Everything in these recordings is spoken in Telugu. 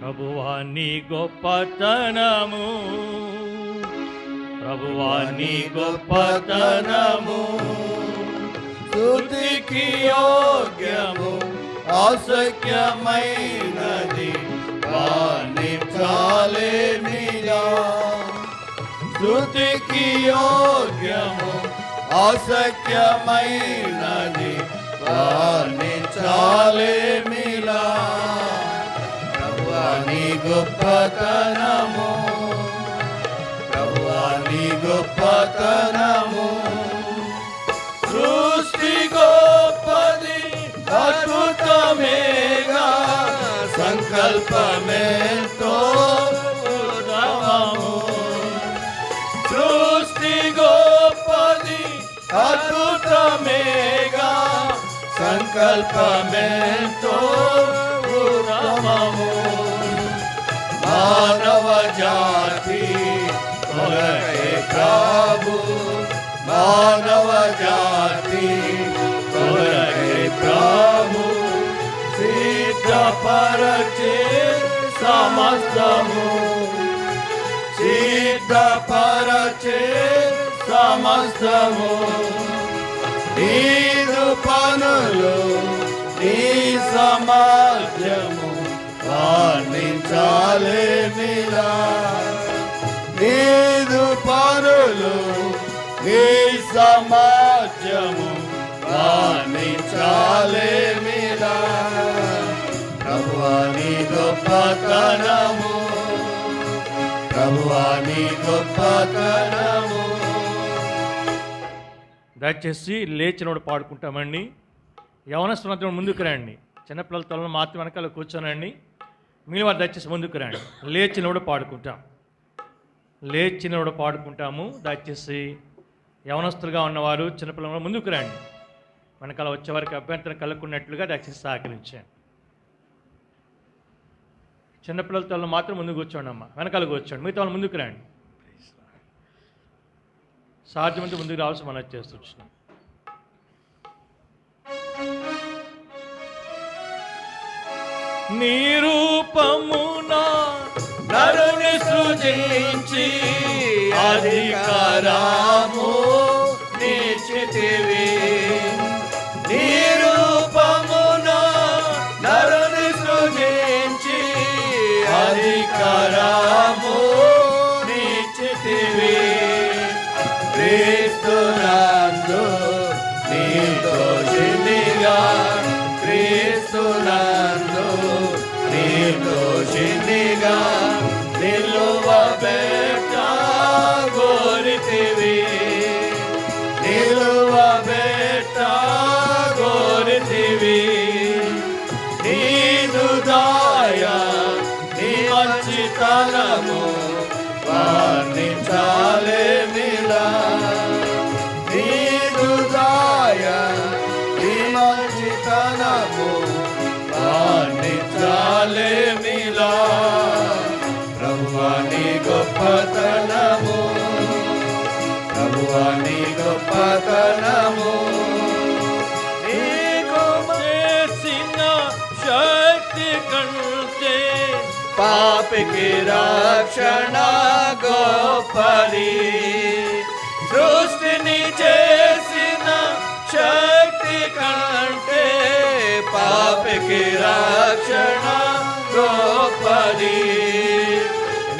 ప్రభువా గొప్పతనము. ప్రభువా గొప్పతనము. స్థుతికి యోగ్యము అసఖ్యమైనది వాణి చాలే చాలేమిలా స్థుతికి యోగ్యము అసఖ్యమైనది వాణి చాలే మిలా నీ గొప్పతనము ప్రభువా నీ గొప్పతనము సృష్టి గొప్పది అద్భుతమేగా సంకల్పమేంతో ఉత్తమము. సృష్టి గొప్పది అద్భుతమేగా సంకల్పమేంతో మానవ జాతి కొరకే ప్రభు మానవ జాతి కొరకే ప్రభు సిద్ధపరచే సమస్తము. సిద్ధపరచే సమస్తము. నీరు పనులు నీ సమాజము. వర్ణించాలే నీదు పనులు నీ సమాజము వర్ణించాలే మిలా ప్రభువా నీ గొప్పతనము ప్రభువాని గొప్పతనము దయచేసి లేచినోడు పాడుకుంటామండి. యవనస్తున్నప్పుడు ముందుకు రండి. చిన్నపిల్లల తలలో మాత్రం వెనకాల కూర్చోనండి. మిగిలిన వారు దయచేసి ముందుకు రండి. లేచినప్పుడు పాడుకుంటాం. లేచినప్పుడు పాడుకుంటాము. దయచేసి యవనస్తులుగా ఉన్నవారు చిన్నపిల్లలు ముందుకు రండి. వెనకాల వచ్చేవారికి అభ్యంతరం కలుగుకున్నట్లుగా దయచేసి సహకరించండి. చిన్నపిల్లలతో మాత్రం ముందు కూర్చోండి అమ్మ. వెనకాల కూర్చోండి. మిగతా వాళ్ళు ముందుకు రండి. సాధ్యమంటే ముందుకు రావాల్సి మనం చేస్తున్నాం నిరూపమున నరుని సృజించి అధికారము చిన్నిగా నిలువ బెట్ట గోరితివి. నిలువ బెట్ట గోరితివి. నీదు దాయ నీ మంచితనము వర్ణించాలే ప్రభువా నీ గొప్పతనము ప్రభువా నీ గొప్పతనము నీకు చేసిన శక్తి కంటే పాపికి రక్షణ గొప్పది సృష్టిని చేసిన శక్తి కంటే పాపికి రక్షణ గొప్పది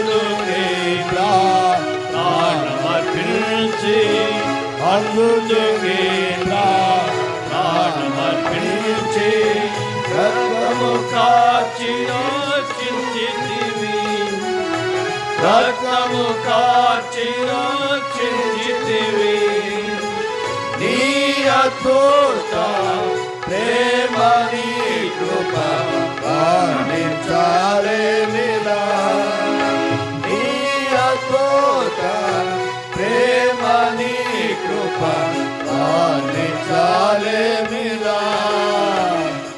Andudugendra, Pranamarpinchi, Andudugendra, Pranamarpinchi, Rattamukachino కృప వర్ణించాలే మిలా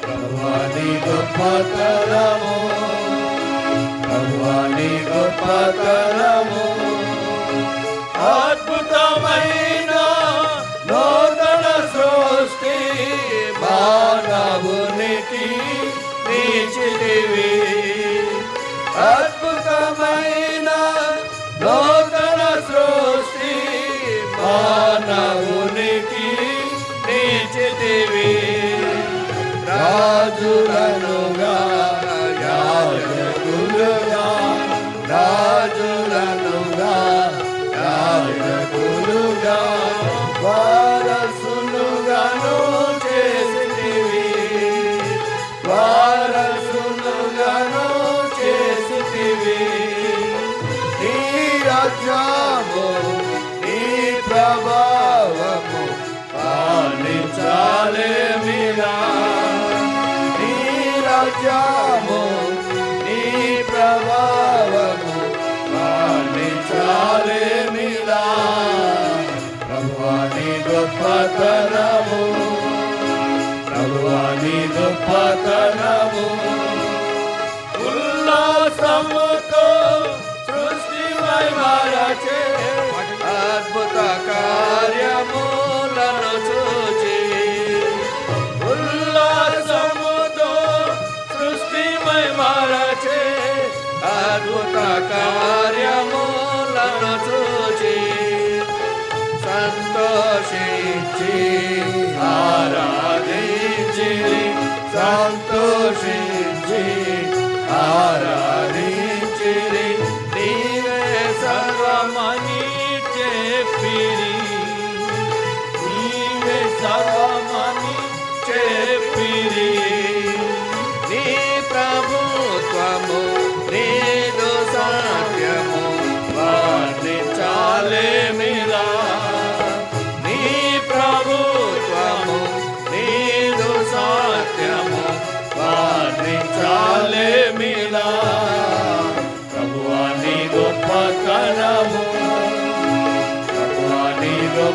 ప్రభువా నీ గొప్పతనము ప్రభువా నీ గొప్పతనము అద్భుతమైన నూతన సృష్టి మానవునికి నీచిదివి I Madurai. రాజ్యము నీ ప్రభావము పాలించాలే మీరా గొప్పతనము గొప్పతనము ఉల్లాసముతో కార్యములను చూచి సంతోషించి ఆరాధించి సంతోషించి ఆరాధించి నీవే సర్వమని చెప్పిరి. నీవే సర్వమని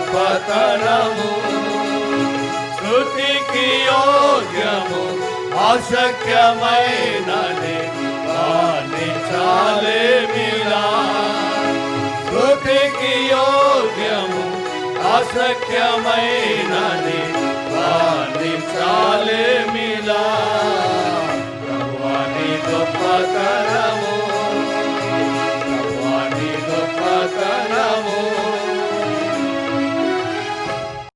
గొప్పతనము స్థుతికి యోగ్యము అశక్యమైనది కాని చాలే మిలా స్థుతికి యోగ్యము అశక్యమైనది కాని చాలే మిలా ప్రభువాని గొప్పతనము